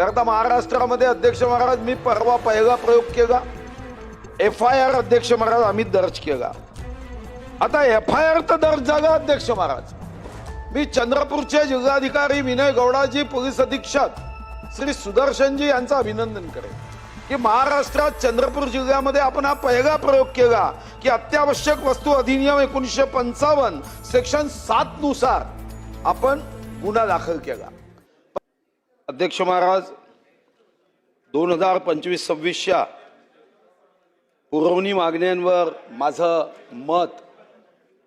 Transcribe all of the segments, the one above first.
करता महाराष्ट्रामध्ये अध्यक्ष महाराज मी परवा पहिला प्रयोग केला. एफ आय आर अध्यक्ष महाराज आम्ही दर्ज केला. आता एफ आय आर तर दर्ज झाला अध्यक्ष महाराज. मी चंद्रपूरचे जिल्हाधिकारी विनय गौडाजी पोलीस अधीक्षक श्री सुदर्शनजी यांचं अभिनंदन करेन. की महाराष्ट्रात चंद्रपूर जिल्ह्यामध्ये आपण हा पहिला प्रयोग केला की अत्यावश्यक वस्तू अधिनियम एकोणीसशे पंचावन्न सेक्शन सात नुसार आपण गुन्हा दाखल केला. अध्यक्ष महाराज दोन हजार पंचवीस सव्वीसच्या पुरवणी मागण्यांवर माझं मत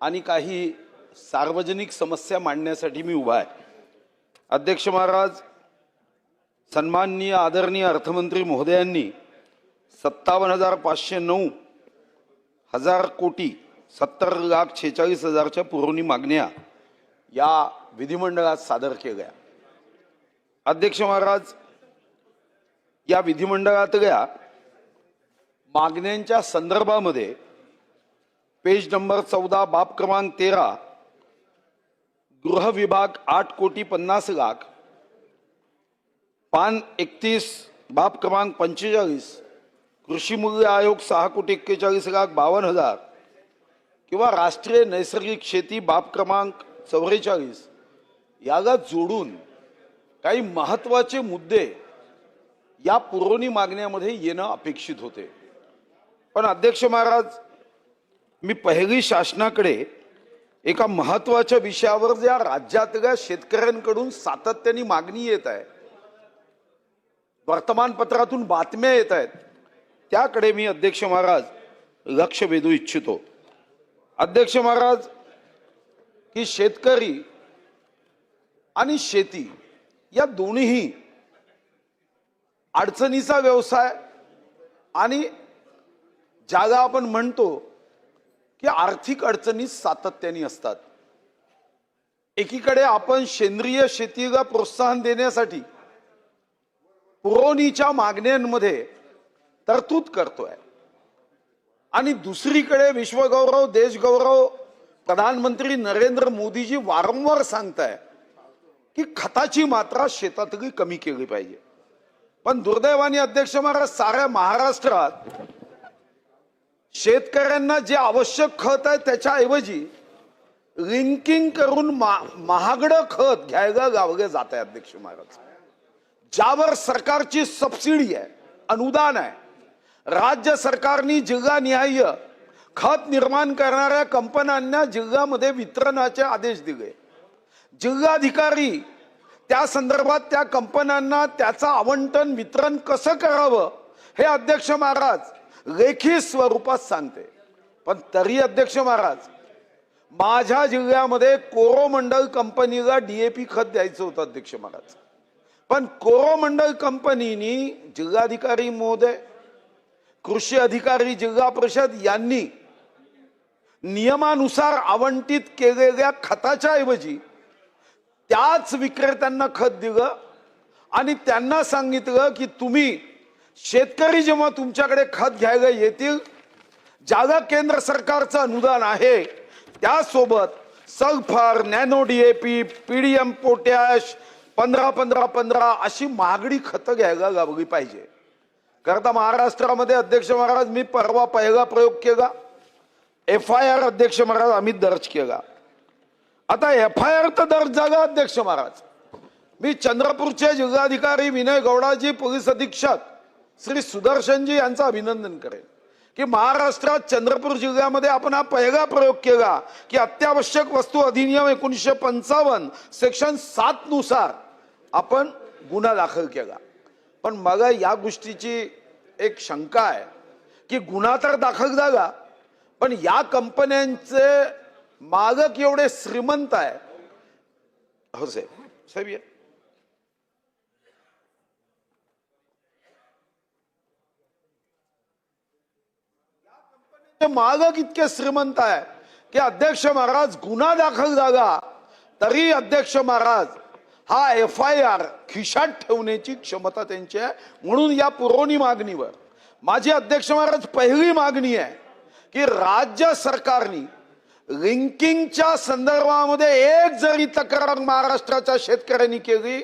आणि काही सार्वजनिक समस्या मांडण्यासाठी मी उभा आहे. अध्यक्ष महाराज सन्माननीय आदरणीय अर्थमंत्री महोदयांनी सत्तावन्न हजार पाचशे नऊ हजार कोटी सत्तर लाख छेचाळीस हजारच्या पुरवणी मागण्या या विधिमंडळात सादर केल्या. अध्यक्ष महाराज या विधिमंडळातल्या मागण्यांच्या संदर्भामध्ये पेज नंबर चौदा बाब क्रमांक तेरा गृह विभाग आठ कोटी पन्नास लाख पान एकतीस बाब क्रमांक पंचेचाळीस कृषी मूल्य आयोग सहा कोटी एक्केचाळीस लाख बावन्न हजार किंवा राष्ट्रीय नैसर्गिक शेती बाब क्रमांक चौवेचाळीस याला जोडून काही महत्त्वाचे मुद्दे या पुरवणी मागण्यामध्ये येणं अपेक्षित होते. पण अध्यक्ष महाराज मी पहिली शासनाकडे एका महत्त्वाच्या विषयावर ज्या राज्यातल्या शेतकऱ्यांकडून सातत्याने मागणी येत आहे वर्तमानपत्रातून बातम्या येत आहेत त्याकडे मी अध्यक्ष महाराज लक्ष वेधू इच्छितो. अध्यक्ष महाराज की शेतकरी आणि शेती या दोन्हीही अडचणीचा व्यवसाय आणि ज्याला आपण म्हणतो की आर्थिक अडचणी सातत्याने असतात. एकीकडे आपण सेंद्रिय शेतीला प्रोत्साहन देण्यासाठी पुरवणीच्या मागण्यांमध्ये तरतूद करतोय. आणि दुसरीकडे विश्वगौरव देशगौरव प्रधानमंत्री नरेंद्र मोदीजी वारंवार सांगताय की खताची मात्रा शेतातली कमी केली पाहिजे. पण दुर्दैवाने अध्यक्ष महाराज साऱ्या महाराष्ट्रात शेतकऱ्यांना जे आवश्यक खत आहे त्याच्याऐवजी लिंकिंग करून मा- महागडं खत घ्यायला गावले जात आहे अध्यक्ष महाराज. ज्यावर सरकारची सबसिडी आहे अनुदान आहे राज्य सरकारने जिल्हानिहाय खत निर्माण करणाऱ्या कंपन्यांना जिल्ह्यामध्ये वितरणाचे आदेश दिले. जिल्हाधिकारी त्या संदर्भात त्या कंपन्यांना त्याचं आवंटन वितरण कसं करावं हे अध्यक्ष महाराज लेखी स्वरूपात सांगते. पण तरी अध्यक्ष महाराज माझ्या जिल्ह्यामध्ये कोरोमंडल कंपनीला डीएपी खत द्यायचं होतं अध्यक्ष महाराज. पण कोरोमंडल कंपनीनी जिल्हाधिकारी महोदय कृषी अधिकारी जिल्हा परिषद यांनी नियमानुसार आवंटित केलेल्या खताच्या ऐवजी त्याच विक्रेत्यांना खत दिलं आणि त्यांना सांगितलं की तुम्ही शेतकरी जेव्हा तुमच्याकडे खत घ्यायला येतील ज्याला केंद्र सरकारचं अनुदान आहे त्यासोबत sulphur nano DAP PDM potash पंधरा पंधरा पंधरा अशी महागडी खतं घ्यायला लागली पाहिजे. करता महाराष्ट्रामध्ये अध्यक्ष महाराज मी परवा पहिला प्रयोग केला. एफ आय आर अध्यक्ष महाराज आम्ही दर्ज केला. आता एफ आय आर तर दर्ज झाला अध्यक्ष महाराज. मी चंद्रपूरचे जिल्हाधिकारी विनय गौडाजी पोलीस अधीक्षक श्री सुदर्शनजी यांचं अभिनंदन करेन. की महाराष्ट्रात चंद्रपूर जिल्ह्यामध्ये आपण हा पहिला प्रयोग केला की अत्यावश्यक वस्तू अधिनियम एकोणीसशे पंचावन्न सेक्शन सात नुसार आपण गुन्हा दाखल केला. पण मला या गोष्टीची एक शंका आहे की गुन्हा तर दाखल झाला पण या कंपन्यांचे मालक एवढे श्रीमंत आहे. हो साहेब साहेब या. मालक इतके श्रीमंत आहे. की अध्यक्ष महाराज गुन्हा दाखल झाला तरी अध्यक्ष महाराज हा एफ आय आर खिशात ठेवण्याची क्षमता त्यांची आहे म्हणून या पुरवणी मागणीवर. माझी अध्यक्ष महाराज पहिली मागणी आहे की राज्य सरकारनी लिंकिंगच्या संदर्भामध्ये एक जरी तक्रार महाराष्ट्राच्या शेतकऱ्यांनी केली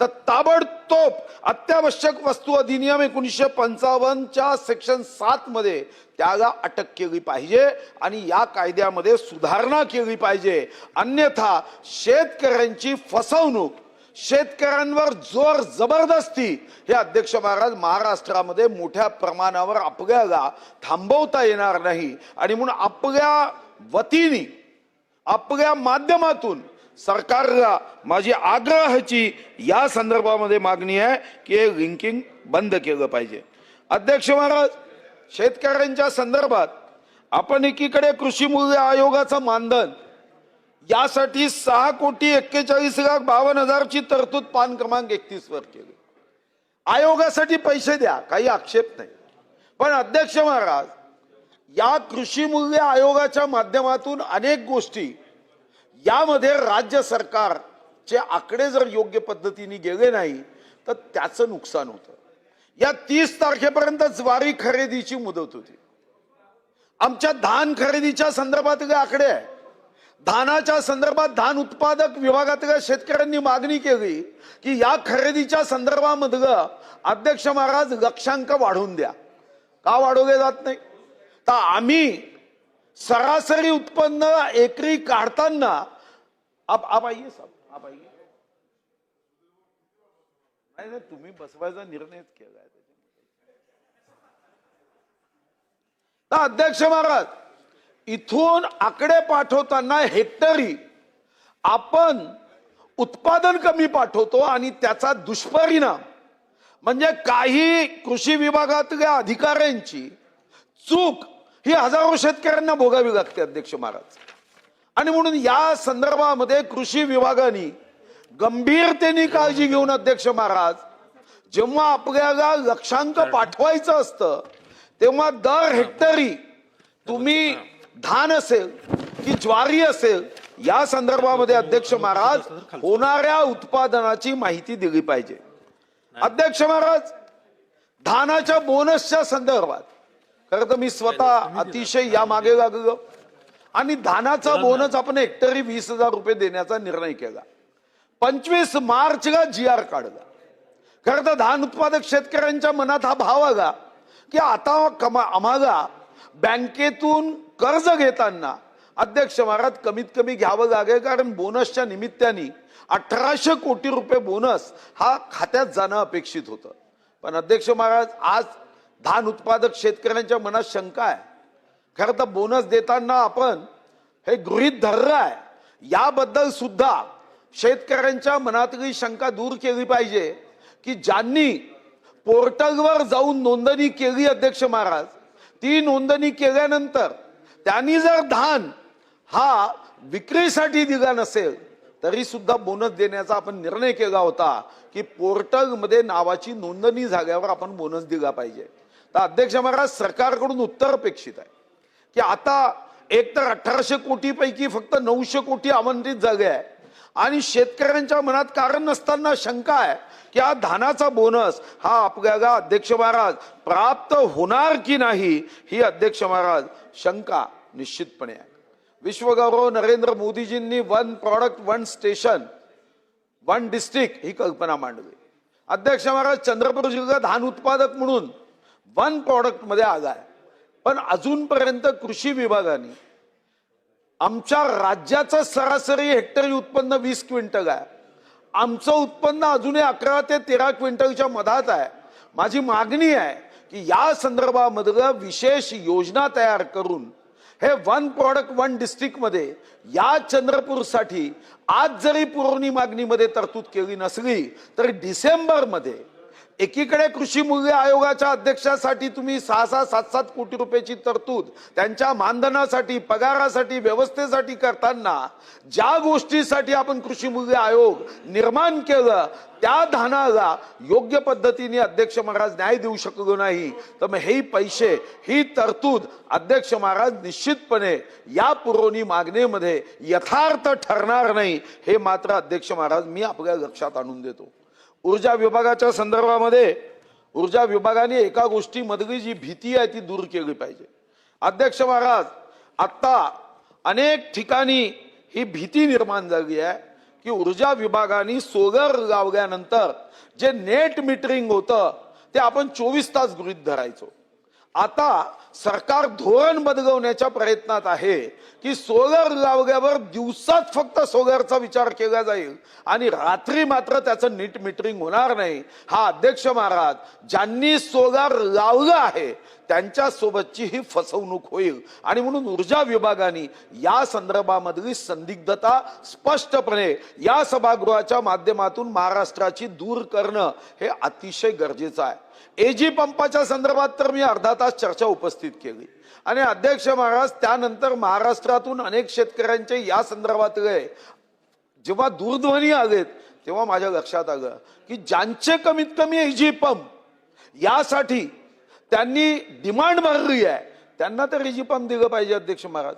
तर ताबडतोब अत्यावश्यक वस्तू अधिनियम एकोणीसशे पंचावन्नच्या सेक्शन सात मध्ये त्याला अटक केली पाहिजे आणि या कायद्यामध्ये सुधारणा केली पाहिजे. अन्यथा शेतकऱ्यांची फसवणूक शेतकऱ्यांवर जोर जबरदस्ती हे अध्यक्ष महाराज महाराष्ट्रामध्ये मोठ्या प्रमाणावर आपल्याला थांबवता येणार नाही. आणि म्हणून आपल्या वतीने आपल्या माध्यमातून सरकारला माझी आग्रहाची या संदर्भामध्ये मागणी आहे की हे लिंकिंग बंद केलं पाहिजे. अध्यक्ष महाराज शेतकऱ्यांच्या संदर्भात आपण एकीकडे कृषी मूल्य आयोगाचं मानधन यासाठी सहा कोटी एक्केचाळीस लाख बावन्न हजारची तरतूद पान क्रमांक एकतीस वर केली. आयोगासाठी पैसे द्या काही आक्षेप नाही. पण अध्यक्ष महाराज या कृषी मूल्य आयोगाच्या माध्यमातून अनेक गोष्टी यामध्ये राज्य सरकारचे आकडे जर योग्य पद्धतीने गेले नाही तर त्याचं नुकसान होतं. या तीस तारखेपर्यंत ज्वारी खरेदीची मुदत होती. आमच्या धान खरेदीच्या संदर्भातले आकडे आहे धानाच्या संदर्भात धान उत्पादक विभागातल्या शेतकऱ्यांनी मागणी केली की या खरेदीच्या संदर्भामधलं अध्यक्ष महाराज लक्षांक वाढवून द्या. का वाढवले जात नाही? तर आम्ही सरासरी उत्पन्न एकरी काढताना आप आप आइए आप आइए नाही नाही तुम्ही बसवायचा निर्णयच केलाय तर अध्यक्ष महाराज इथून आकडे पाठवताना हेक्टरी आपण उत्पादन कमी पाठवतो आणि त्याचा दुष्परिणाम म्हणजे काही कृषी विभागातल्या अधिकाऱ्यांची चूक ही हजारो शेतकऱ्यांना भोगावी लागते अध्यक्ष महाराज. आणि म्हणून या संदर्भामध्ये कृषी विभागाने गंभीरतेने काळजी घेऊन अध्यक्ष महाराज जेव्हा आपल्याला लक्षांक पाठवायचं असतं तेव्हा दर हेक्टरी तुम्ही धान असेल की ज्वारी असेल या संदर्भामध्ये अध्यक्ष महाराज होणाऱ्या उत्पादनाची माहिती दिली पाहिजे. अध्यक्ष महाराज धानाच्या बोनसच्या संदर्भात खरं तर मी स्वतः अतिशय या मागे लागलो आणि धानाचा बोनस आपण हेक्टरी वीस हजार रुपये देण्याचा निर्णय केला. पंचवीस मार्चला जी आर काढला. खरं तर धान उत्पादक शेतकऱ्यांच्या मनात हा भाव आला की आता कमा आम्हाला बँकेतून कर्ज घेताना अध्यक्ष महाराज कमीत कमी घ्यावं लागेल कारण बोनसच्या निमित्ताने अठराशे कोटी रुपये बोनस हा खात्यात जाणं अपेक्षित होतं. पण अध्यक्ष महाराज आज धान उत्पादक शेतकऱ्यांच्या मनात शंका आहे. खरं तर बोनस देताना आपण हे गृहित धरलं आहे. याबद्दल सुद्धा शेतकऱ्यांच्या मनातली शंका दूर केली पाहिजे की ज्यांनी पोर्टलवर जाऊन नोंदणी केली अध्यक्ष महाराज ती नोंदणी केल्यानंतर त्यांनी जर धान हा विक्रीसाठी दिला नसेल तरी सुद्धा बोनस देण्याचा आपण निर्णय केला होता की पोर्टलमध्ये नावाची नोंदणी झाल्यावर आपण बोनस दिला पाहिजे. तर अध्यक्ष महाराज सरकारकडून उत्तर अपेक्षित आहे. की आता एक तर अठराशे कोटीपैकी फक्त नऊशे कोटी आमंत्रित जागे आहे. आणि शेतकऱ्यांच्या मनात कारण नसताना शंका आहे की हा धानाचा बोनस हा आपल्याला अध्यक्ष महाराज प्राप्त होणार की नाही ही अध्यक्ष महाराज शंका निश्चितपणे आहे. विश्वगौरव नरेंद्र मोदीजींनी one product one station one district ही कल्पना मांडली. अध्यक्ष महाराज चंद्रपूर जिल्हा धान उत्पादक म्हणून वन प्रॉडक्टमध्ये मध्ये आहे पण अजूनपर्यंत कृषी विभागाने आमच्या राज्याचं सरासरी हेक्टरी उत्पन्न वीस क्विंटल आहे. आमचं उत्पन्न अजूनही अकरा ते तेरा क्विंटलच्या मधात आहे. माझी मागणी आहे की या संदर्भामधलं विशेष योजना तयार करून हे वन प्रॉडक्ट वन डिस्ट्रिक्टमध्ये या चंद्रपूरसाठी आज जरी पुरवणी मागणीमध्ये तरतूद केली नसली तरी डिसेंबरमध्ये एकीकडे कृषी मूल्य आयोगाच्या अध्यक्षासाठी तुम्ही सहा सहा सात सात कोटी रुपयाची तरतूद त्यांच्या मानधनासाठी पगारासाठी व्यवस्थेसाठी करताना ज्या गोष्टीसाठी आपण कृषी मूल्य आयोग निर्माण केलं त्या धानाला योग्य पद्धतीने अध्यक्ष महाराज न्याय देऊ शकलो नाही. तर मग हे पैसे ही तरतूद अध्यक्ष महाराज निश्चितपणे या पुरवणी मागणीमध्ये यथार्थ ठरणार नाही हे मात्र अध्यक्ष महाराज मी आपल्या लक्षात आणून देतो. ऊर्जा विभागाच्या संदर्भामध्ये ऊर्जा विभागाने एका गोष्टीमधली जी भीती आहे ती दूर केली पाहिजे. अध्यक्ष महाराज आत्ता अनेक ठिकाणी ही भीती निर्माण झाली आहे की ऊर्जा विभागाने सोलर लावल्यानंतर जे नेट मिटरिंग होतं ते आपण चोवीस तास गृहित धरायचो. आता सरकार धोरण बदलवण्याच्या प्रयत्नात आहे की सोलर लावल्यावर दिवसात फक्त सोलरचा विचार केला जाईल. आणि रात्री मात्र त्याचं नीट मिटरिंग होणार नाही. हा अध्यक्ष महाराज ज्यांनी सोलार लावलं आहे त्यांच्यासोबतची ही फसवणूक होईल. आणि म्हणून ऊर्जा विभागाने या संदर्भामधली संदिग्धता स्पष्टपणे या सभागृहाच्या माध्यमातून महाराष्ट्राची दूर करणं हे अतिशय गरजेचं आहे. एजी पंपाच्या संदर्भात तर मी अर्धा तास चर्चा उपस्थित केली. आणि अध्यक्ष महाराज त्यानंतर महाराष्ट्रातून अनेक शेतकऱ्यांचे या संदर्भातले जेव्हा दूरध्वनी आलेत तेव्हा माझ्या लक्षात आलं की ज्यांचे कमीत कमी एजी पंप यासाठी त्यांनी डिमांड भरली आहे त्यांना तर एजी पंप दिलं पाहिजे अध्यक्ष महाराज.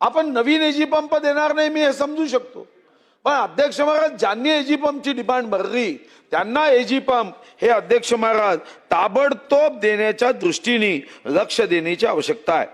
आपण नवीन एजी पंप देणार नाही मी हे समजू शकतो. पण अध्यक्ष महाराज ज्यांनी एजी पंपची डिमांड भरली त्यांना एजी पंप हे अध्यक्ष महाराज ताबडतोब देण्याच्या दृष्टीने लक्ष देण्याची आवश्यकता आहे.